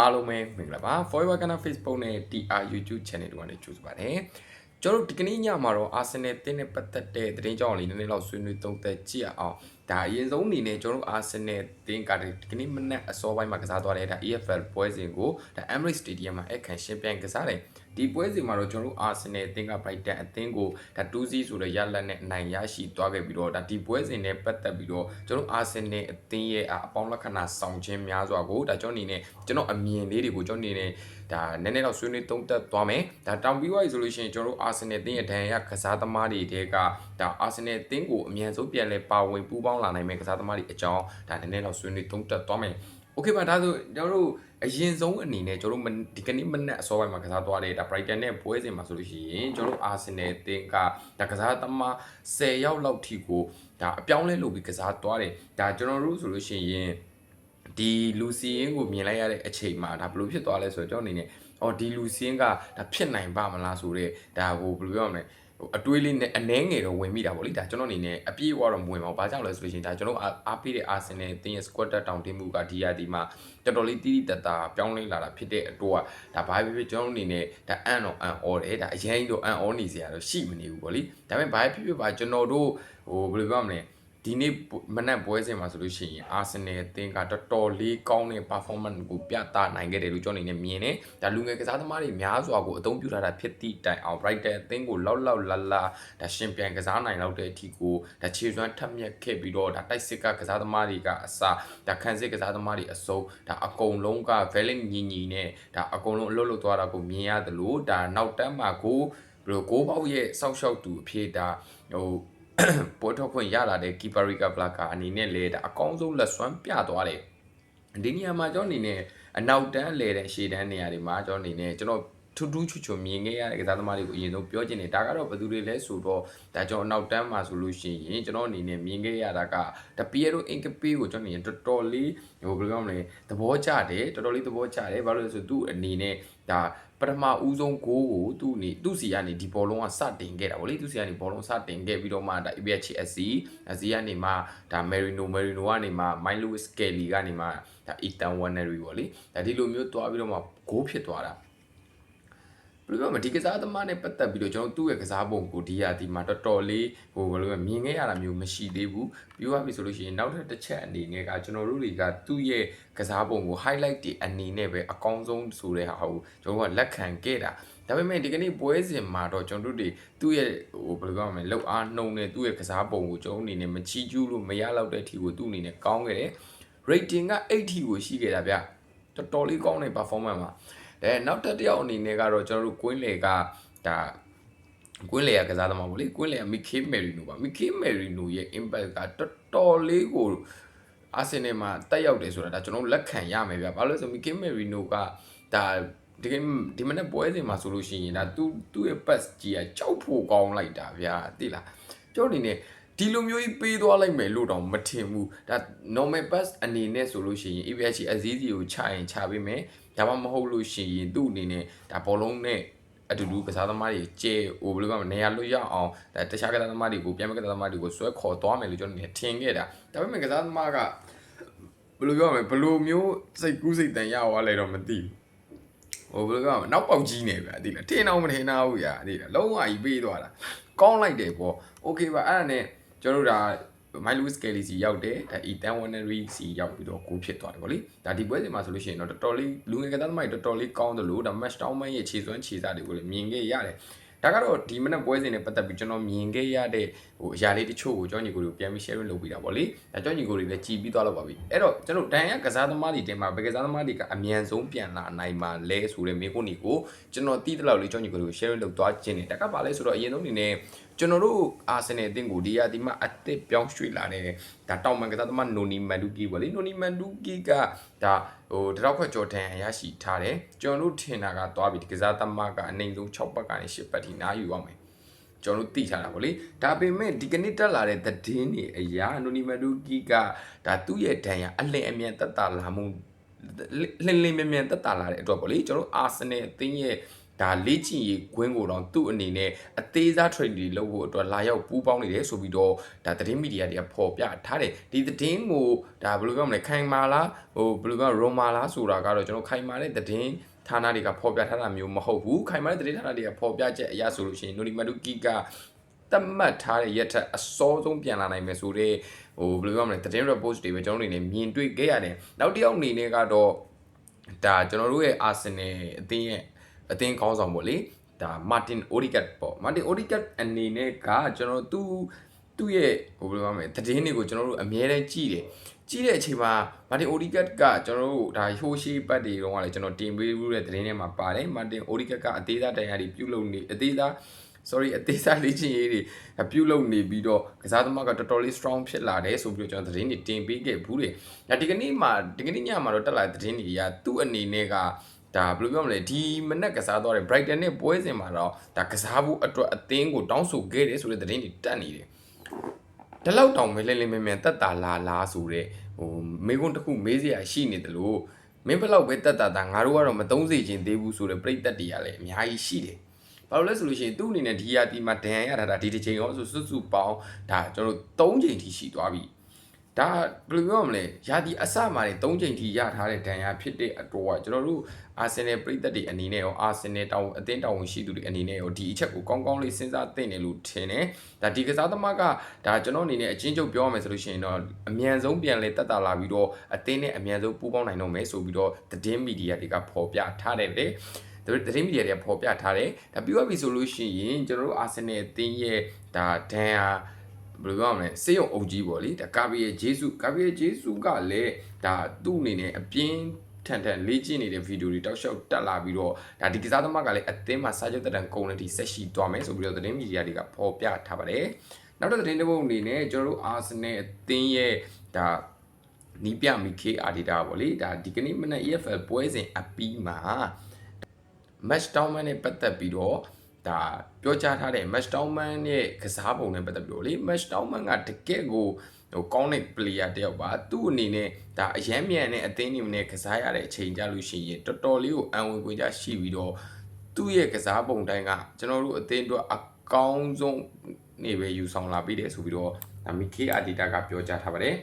အားလုံးပဲမင်္ဂလာပါ Forever Ghana Facebook နဲ့ TR YouTube Channel တို့ကနေကြိုဆိုပါတယ်ကျွန်တော်တို့ဒီကနေ့ညမှာတော့ Arsenal တင်းနဲ့ပတ်သက်တဲ့သတင်းကြောင်းလေးနည်းနည်းလောက်ဆွေးနွေးသုံးသပ်ကြည့်အောင်ဒါအရင်ဆုံးအနေနဲ့ကျွန်တော်တို့ Arsenal တင်းကဒီကနေ့မနက်အစောပိုင်းမှာကစားသွားတဲ့ဒါ EFL ပွဲစဉ်ကိုဒါ Emirates Stadium မှာအခမ်းရှင်းပြိုင်ကစားတယ် ဒီပွဲစဉ်မှာတော့ကျွန်တော်တို့ Arsenal အသင်းက Brighton အသင်းကိုဒါ2-0ဆိုတဲ့ရလဒ်နဲ့အနိုင်ရရှိသွားခဲ့ပြီးတော့ဒါဒီပွဲစဉ်နဲ့ပတ်သက်ပြီးတော့ကျွန်တော်တို့ Arsenal အသင်းရဲ့အပေါင်းလက္ခဏာဆောင်ခြင်းများစွာကိုဒါကျွန်တော်အနေနဲ့ကျွန်တော်အမြင်လေးတွေကိုကျွန်တော်အနေနဲ့ဒါနည်းနည်းတော့ဆွေးနွေးသုံးသပ်သွားမယ်ဒါတောင်ပြီးသွားပြီဆိုလို့ရှိရင်ကျွန်တော်တို့ Arsenal အသင်းရဲ့ဒဏ်ရာကစားသမားတွေတဲကဒါ Arsenal အသင်းကိုအမြန်ဆုံးပြန်လဲပါဝင်ပူးပေါင်းလာနိုင်မယ့်ကစားသမားတွေအကြောင်းဒါနည်းနည်းတော့ဆွေးနွေးသုံးသပ်သွားမယ် โอเคပါဒါဆိုကျွန်တော်တို့အရင်ဆုံးအနေနဲ့ကျွန်တော်တို့ဒီကနေ့မနက်အစောပိုင်းမှာကစားသွားတဲ့ဒါ Brighton နဲ့ပွဲစဉ်မှာဆိုလို့ရှိရင်ကျွန်တော်တို့ Arsenal အသင်းကဒါကစားသမား10ယောက်လောက်ထိကိုဒါအပြောင်းလဲလုပ်ပြီးကစားသွားတယ်ဒါကျွန်တော်တို့ဆိုလို့ရှိရင်ဒီလူစီယင်းကိုမြင်လိုက်ရတဲ့အချိန်မှာဒါဘယ်လိုဖြစ်သွားလဲဆိုတော့ကျွန်တော်အနေနဲ့အော်ဒီလူစီယင်းကဒါဖြစ်နိုင်ပါမလားဆိုတော့ဒါဟိုဘယ်လိုပြောရမလဲ ဟိုအတွေးလေးနဲ့အနှဲငယ်တော့ဝင်မိတာပေါ့လေဒါကျွန်တော်အနေနဲ့အပြည့်အဝတော့မဝင်ပါဘူး။ဘာကြောင့်လဲဆိုလို့ရှိရင်ဒါကျွန်တော်အားအားပေးတဲ့ Arsenal တင်းရဲ့ squad တောင်တင်းမှုကဒီရာဒီမှာတော်တော်လေးတီးတီးတတ်တာပြောင်းလဲလာတာဖြစ်တဲ့အတွက်ဒါဘာဖြစ်ဖြစ်ကျွန်တော်အနေနဲ့ဒါအန်တော့အန်အော်တယ်ဒါအရင်တော့အန်အော်နေစရာတော့ရှိမနေဘူးပေါ့လေ။ဒါပေမဲ့ဘာဖြစ်ဖြစ်ပါကျွန်တော်တို့ဟိုဘယ်လိုပြောမလဲ ဒီနေ့မနက်ပွဲစဉ်မှာဆိုလို့ရှိရင် Arsenal အသင်းကတော်တော်လေးကောင်းတဲ့ performance ကိုပြသနိုင်ခဲ့တယ်လို့ကျွန်တော်အနေနဲ့မြင်တယ်။ဒါလူငယ်ကစားသမားတွေများစွာကိုအသုံးပြုထားတာဖြစ်သည့်တိုင်အောင် Brighton အသင်းကိုလောက်လောက်လာလာဒါရှင်ပြန်ကစားနိုင်လောက်တဲ့အထိကိုဒါခြေစွမ်းထက်မြက်ခဲ့ပြီးတော့ဒါတိုက်စစ်ကကစားသမားတွေကအစဒါခံစစ်ကစားသမားတွေအစုံဒါအကုန်လုံးက Velen ညီညီနဲ့ဒါအကုန်လုံးအလုပ်လုပ်သွားတာကိုမြင်ရတယ်လို့ဒါနောက်တန်းမှာကိုဘယ်လိုကိုပေါက်ရဲ့စောက်ရှောက်သူအဖြစ်ဒါဟို ပေါ်ထုတ်ခွင့်ရလာတဲ့ Kiparica Black အနေနဲ့လေဒါအကောင်းဆုံးလက်စွမ်းပြသွားတယ်ဒီနေရာမှာကျွန်တော်အနေနဲ့အနောက်တန်းလဲတဲ့ရှေ့တန်းနေရာတွေမှာကျွန်တော်အနေနဲ့ကျွန်တော် ထူးထူးချွတ်ချွတ်မြင်ခဲ့ရတဲ့ကစားသမားတွေကိုအရင်ဆုံးပြောချင်တယ်ဒါကတော့ဘယ်သူတွေလဲဆိုတော့ဒါကျွန်တော်အနောက်တန်းမှာဆိုလို့ရှိရင်ကျွန်တော်အနေနဲ့မြင်ခဲ့ရတာကဒါ Piero Incapié ကိုကျွန်တော်အနေနဲ့တော်တော်လေးဟိုဘယ်လိုပြောမလဲသဘောကျတယ်တော်တော်လေးသဘောကျတယ်ဘာလို့လဲဆိုသူ့အနေနဲ့ဒါပထမဦးဆုံးဂိုးကိုသူ့နေသူ့စီကနေဒီဘောလုံးကစတင်ခဲ့တာဗောလေသူ့စီကနေဘောလုံးစတင်ခဲ့ပြီးတော့မှဒါ ABHSC အစီကနေမှဒါ Merino Merino ကနေမှ Milo Skelly ကနေမှဒါ Ethan Wannery ဗောလေဒါဒီလိုမျိုးတွားပြီးတော့မှဂိုးဖြစ်သွားတာ ဘယ်လိုပြောမလဲဒီကစားသမားနဲ့ပတ်သက်ပြီးတော့ကျွန်တော်သူ့ရဲ့ကစားပုံကိုဒီဟာဒီမှာတော်တော်လေးဟိုဘယ်လိုလဲမြင်ခဲ့ရတာမျိုးမရှိသေးဘူးပြောရပြီဆိုလို့ရှိရင်နောက်ထပ်တစ်ချက်အနေနဲ့ကကျွန်တော်တို့တွေကသူ့ရဲ့ကစားပုံကို highlight တွေအနေနဲ့ပဲအကောင်းဆုံးဆိုတဲ့ဟာကိုကျွန်တော်ကလက်ခံခဲ့တာဒါပေမဲ့ဒီကနေ့ပွဲစဉ်မှာတော့ကျွန်တော်တို့တွေသူ့ရဲ့ဟိုဘယ်လိုပြောမလဲလောက်အားနှုံနဲ့သူ့ရဲ့ကစားပုံကိုကျွန်တော်အနေနဲ့မချီးကျူးလို့မရတော့တဲ့အထိကိုသူ့အနေနဲ့ကောင်းခဲ့တယ် rating က80ကိုရှိခဲ့တာဗျတော်တော်လေးကောင်းတဲ့ performance ပါ အဲနောက်တစ်တယောက်အနေနဲ့ကတော့ကျွန်တော်တို့ကွင်းလေကဒါကွင်းလေကကစားသမားပေါ့လေကွင်းလေကမီခေးမယ်ရီနိုပါမီခေးမယ်ရီနိုရဲ့ impact ကတော်တော်လေးကိုအာဆင်နယ်မှာတက်ရောက်တယ်ဆိုတာဒါကျွန်တော်တို့လက်ခံရမယ်ဗျဘာလို့လဲဆိုမီခေးမယ်ရီနိုကဒါဒီကဒီမနေ့ပွဲစဉ်မှာဆိုလို့ရှိရင်ဒါသူသူ့ရဲ့ pass ကြီးကကြောက်ဖို့ကောင်းလိုက်တာဗျာသိလားကျွန်တော်အနေနဲ့ဒီလိုမျိုးကြီးပေးသွားလိုက်မယ်လို့တော့မထင်ဘူးဒါ normal pass အနေနဲ့ဆိုလို့ရှိရင် EPH အစည်းစီကိုချရင်ချပေးမယ် ဒါမှမဟုတ်လို့ရှိရင်သူ့အနေနဲ့ဒါဘောလုံးနဲ့အတူတူကစားသမားတွေကျဲဟိုဘယ်လိုကမနေရာလွတ်ရအောင်ဒါတခြားကစားသမားတွေကိုပြန်မဲ့ကစားသမားတွေကိုဆွဲခေါ်သွားမယ်လို့ကျွန်တော်နေထင်ခဲ့တာဒါပေမဲ့ကစားသမားကဘယ်လိုပြောရမလဲဘယ်လိုမျိုးစိတ်ကူးစိတ်တန်ရသွားလဲတော့မသိဘူးဟိုဘယ်လိုပြောရမလဲနောက်ပေါက်ကြီးနေဗျာဒီလားထင်အောင်မထင်တော့ဘူးညာဒီလားလုံးဝကြီးပေးသွားတာကောင်းလိုက်တယ်ပေါ့โอเคပါအဲ့ဒါနဲ့ကျွန်တော်တို့ဒါ My Lewis Kelly စီရောက်တယ်ဒါ Ethan Wannery စီရောက်ပြီးတော့ကိုဖြစ်သွားတယ်ဗောလေဒါဒီပွဲစဉ်မှာဆိုလို့ရှိရင်တော့တော်တော်လေးလူငယ်ကစားသမားတွေတော်တော်လေးကောင်းတယ်လို့ဒါ match down man ရဲ့ခြေစွမ်းခြေစားတွေကိုလည်းမြင်ခဲ့ရတယ်ဒါကတော့ဒီမနက်ပွဲစဉ်နဲ့ပတ်သက်ပြီးကျွန်တော်မြင်ခဲ့ရတဲ့ဟိုအရာလေးတချို့ကိုကျောင်းညီကိုတွေကိုပြန်ပြီး sharing လုပ်ပေးတာဗောလေဒါကျောင်းညီကိုတွေလည်းကြည်ပြီးသွားတော့ပါပြီအဲ့တော့ကျွန်တော်ဒန်ရကစားသမားတွေတင်မှာဘယ်ကစားသမားတွေကအမြန်ဆုံးပြန်လာနိုင်မှာလဲဆိုတဲ့မိကုန်းဒီကိုကျွန်တော်တီးတလောက်လေးကျောင်းညီကိုတွေကို sharing လုပ်သွားခြင်းတယ်တက်ကပါလဲဆိုတော့အရင်ဆုံးအနေနဲ့ ကျွန်တော်တို့အာဆင်နယ်အသင်းကိုဒီရာဒီမှာအသစ်ပြောင်းရွှေ့လာတဲ့ဒါတောင်မန်ကစားသမားနိုနီမန်ဒူကီပေါ့လေနိုနီမန်ဒူကီကဒါဟိုတရောက်ခွက်ကြော်တန်ရရှိထားတယ်ကျွန်တော်တို့ထင်တာကသွားပြီဒီကစားသမားကအနိုင်ဆုံး6ပတ်ကနေ10ပတ်ထိနားယူအောင်မယ်ကျွန်တော်တို့သိထားတာပေါ့လေဒါပေမဲ့ဒီကနေ့တက်လာတဲ့သတင်းတွေအရာနိုနီမန်ဒူကီကဒါသူ့ရဲ့ဒဏ်ရာအလင်းအမြန်တက်တာလာမှုလင်းလင်းမြန်မြန်တက်တာလာတဲ့အတွက်ပေါ့လေကျွန်တော်တို့အာဆင်နယ်အသင်းရဲ့ ဒါလေ့ကျင့်ရေးခွင်းကိုတော့သူ့အနေနဲ့အသေးစား training တွေလုပ်ဖို့အတွက်လာရောက်ပူးပေါင်းနေတယ်ဆိုပြီးတော့ဒါသတင်းမီဒီယာတွေကဖော်ပြထားတယ်ဒီသတင်းကိုဒါဘယ်လိုပြောမလဲခိုင်မာလားဟိုဘယ်လိုပြောရိုမာလားဆိုတာကတော့ကျွန်တော်ခိုင်မာတဲ့သတင်းဌာနတွေကဖော်ပြထားတာမျိုးမဟုတ်ဘူးခိုင်မာတဲ့သတင်းဌာနတွေကဖော်ပြချက်အရဆိုလို့ရှိရင်နိုဒီမတူကီကတတ်မှတ်ထားတဲ့ရက်ထက်အစောဆုံးပြန်လာနိုင်မယ်ဆိုတော့ဟိုဘယ်လိုပြောမလဲသတင်း report တွေပဲကျွန်တော်တို့အနေနဲ့မြင်တွေ့ခဲ့ရတယ်နောက်တစ်ယောက်အနေနဲ့ကတော့ဒါကျွန်တော်တို့ရဲ့ Arsenal အသင်းရဲ့ အသင်းကောင်းဆောင်ပေါ့လေဒါမာတင်အိုဒီကတ်ပေါ့မာတင်အိုဒီကတ်အနေနဲ့ကကျွန်တော်သူ့သူ့ရဲ့ဟိုဘယ်လိုပြောမလဲသတင်းတွေကိုကျွန်တော်တို့အမြဲတမ်းကြည့်တယ်ကြည့်တဲ့အချိန်မှာမာတင်အိုဒီကတ်ကကျွန်တော်တို့ဒါဟိုရှိပတ်တွေတော့ကလည်းကျွန်တော်တင်ပေးဘူးတဲ့သတင်းထဲမှာပါတယ်မာတင်အိုဒီကတ်ကအသေးသားတရားတွေပြုတ်လုံနေအသေးသား sorry အသေးစားလေ့ကျင့်ရေးတွေပြုတ်လုံနေပြီးတော့ကစားသမားကတော်တော်လေး strong ဖြစ်လာတယ်ဆိုပြီးတော့ကျွန်တော်သတင်းတွေတင်ပေးခဲ့ဘူးတယ်။ဒါဒီကနေ့မှာဒီကနေ့ညမှာတော့တက်လာတဲ့သတင်းတွေကသူ့အနေနဲ့က ဒါဘယ်လိုပြောမလဲဒီမနက်ကစားသွားတဲ့ Brighton နဲ့ပွဲစဉ်မှာတော့ဒါကစားဖို့အတွက်အသင်းကိုတောင်းဆိုခဲ့တယ်ဆိုတဲ့သတင်းတွေတက်နေတယ်။ဒီလောက်တောင်မဲလဲလဲမဲမဲတက်တာလာလာဆိုတဲ့ဟိုမေကွန်းတစ်ခုမေးစရာရှိနေတယ်လို့မင်းဘယ်လောက်ပဲတက်တာတာငါတို့ကတော့မသုံးစေချင်သေးဘူးဆိုတဲ့ပြိသက်တွေကလည်းအများကြီးရှိတယ်။ဘာလို့လဲဆိုလို့ရှိရင်သူ့အနေနဲ့ဒီယာတီမှာဒဏ်ရတာဒါဒီတစ်ချိန်ရောဆိုစွတ်စွပေါင်းဒါကျွန်တော်၃ချိန်ထိရှိသွားပြီ။ ဒါဘယ်လိုပြောမလဲယာတီအစမှာနေ၃ချိန်ထိရထားတဲ့ဒဏ်ရာဖြစ်တဲ့အတွက်ကျွန်တော်တို့အာဆင်နယ်ပြည်သက်တွေအနေနဲ့ရောအာဆင်နယ်တောင်အသင်းတောင်ရှိသူတွေအနေနဲ့ရောဒီအချက်ကိုကောင်းကောင်းလေးစဉ်းစားသင့်တယ်လို့ထင်တယ်။ဒါဒီကစားသမားကဒါကျွန်တော်အနေနဲ့အချင်းချုပ်ပြောရမယ်ဆိုလို့ရှိရင်တော့အမြန်ဆုံးပြန်လဲတက်တာလာပြီးတော့အသင်းနဲ့အမြန်ဆုံးပူးပေါင်းနိုင်တော့မယ်ဆိုပြီးတော့သတင်းမီဒီယာတွေကဖော်ပြထားတယ်လေ။သူသတင်းမီဒီယာတွေကဖော်ပြထားတယ်ဒါပြီးတော့ပြီဆိုလို့ရှိရင်ကျွန်တော်တို့အာဆင်နယ်အသင်းရဲ့ဒါဒန်ဟာ ဘယ်လိုပြောမလဲစေယုံအုပ်ကြီးပေါ့လေဒါကာဗီယေဂျေဆုကာဗီယေဂျေဆုကလည်းဒါသူ့အနေနဲ့အပြင်းထန်ထန်လေ့ကျင့်နေတဲ့ဗီဒီယိုတွေတောက်လျှောက်တက်လာပြီးတော့ဒါဒီကစားသမားကလည်းအသင်းမှာစာချုပ်တက်တန်ကုန်တဲ့ဒီဆက်ရှိသွားမယ်ဆိုပြီးတော့သတင်းမီဒီယာတွေကဖော်ပြထားပါတယ်နောက်တော့သတင်းတစ်ပုဒ်အနေနဲ့ကျွန်တော်တို့အာဆင်နယ်အသင်းရဲ့ဒါနီးပြမီခေအာဒီတာပေါ့လေဒါဒီကနေ့မနက် EFL ပွဲစဉ်အပီးမှာ match down man နဲ့ပတ်သက်ပြီးတော့ ဒါပြောကြားထားတဲ့ match down man ရဲ့ကစားပုံနဲ့ပတ်သက်ပြီးတော့လေ match down man ကတကယ့်ကိုဟိုကောင်းတဲ့ player တယောက်ပါသူ့အနေနဲ့ဒါအရန်မြန်တဲ့အသင်းတွေနဲ့ကစားရတဲ့အချိန်ကြလို့ရှိရင်တော်တော်လေးကိုအံဝင်ခွင့်ကြရှိပြီးတော့သူ့ရဲ့ကစားပုံတိုင်းကကျွန်တော်တို့အသင်းအတွက်အကောင်းဆုံးနေပဲယူဆောင်လာပြီးတယ်ဆိုပြီးတော့မီခေအာဒီတာကပြောကြားထားပါတယ်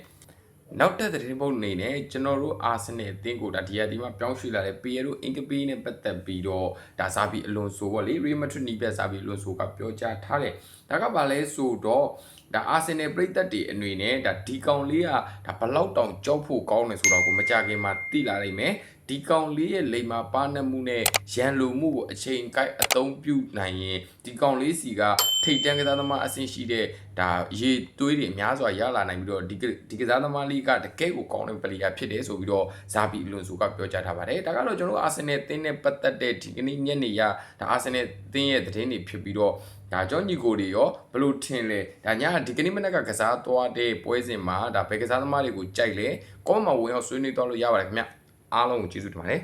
နောက်တက်တဲ့ပုံအနေနဲ့ကျွန်တော်တို့အာဆင်နယ်အသင်းကိုဒါဒီယာဒီမှာပြောင်းရွှေ့လာတဲ့ပီယရိုအင်ကပီနဲ့ပတ်သက်ပြီးတော့ဒါစားပြီးအလွန်ဆိုပေါ့လေရီမက်ထရစ်နီးပြစားပြီးအလွန်ဆိုကပြောကြားထားတယ်ဒါကဘာလဲဆိုတော့ဒါအာဆင်နယ်ပြည်သက်တွေအနေနဲ့ဒါဒီကောင်လေးကဒါဘလောက်တောင်ကြောက်ဖို့ကောင်းတယ်ဆိုတော့ကိုမကြခင်မှာသိလာနိုင်မယ်ဒီကောင်လေးရဲ့လိမ္မာပါနှမှုနဲ့ရန်လိုမှုကိုအချိန်ကိုက်အသုံးပြုနိုင်ရင်ဒီကောင်လေးစီက ထိတ်တန်းကစားသမားအဆင့်ရှိတဲ့ဒါရေသွေးတွေအများစွာရလာနိုင်ပြီးတော့ဒီဒီကစားသမားလေးကတကယ့်ကိုကောင်းတဲ့ပလီယာဖြစ်တယ်ဆိုပြီးတော့ဇာဘီအလွန်ဆိုကပြောကြားထားပါတယ်ဒါကတော့ကျွန်တော်တို့အာဆင်နယ်အသင်းနဲ့ပတ်သက်တဲ့ဒီကနေ့ညနေရဒါအာဆင်နယ်အသင်းရဲ့သတင်းတွေဖြစ်ပြီးတော့ဒါကြောင့်ညီကိုတွေရောဘလို့ထင်လဲဒါညဒီကနေ့မနက်ကကစားသွားတဲ့ပွဲစဉ်မှာဒါဘယ်ကစားသမားတွေကိုကြိုက်လဲကောမမှာဝင်အောင်ဆွေးနွေးသွားလို့ရပါတယ်ခင်ဗျအားလုံးကိုကျေးဇူးတင်ပါတယ်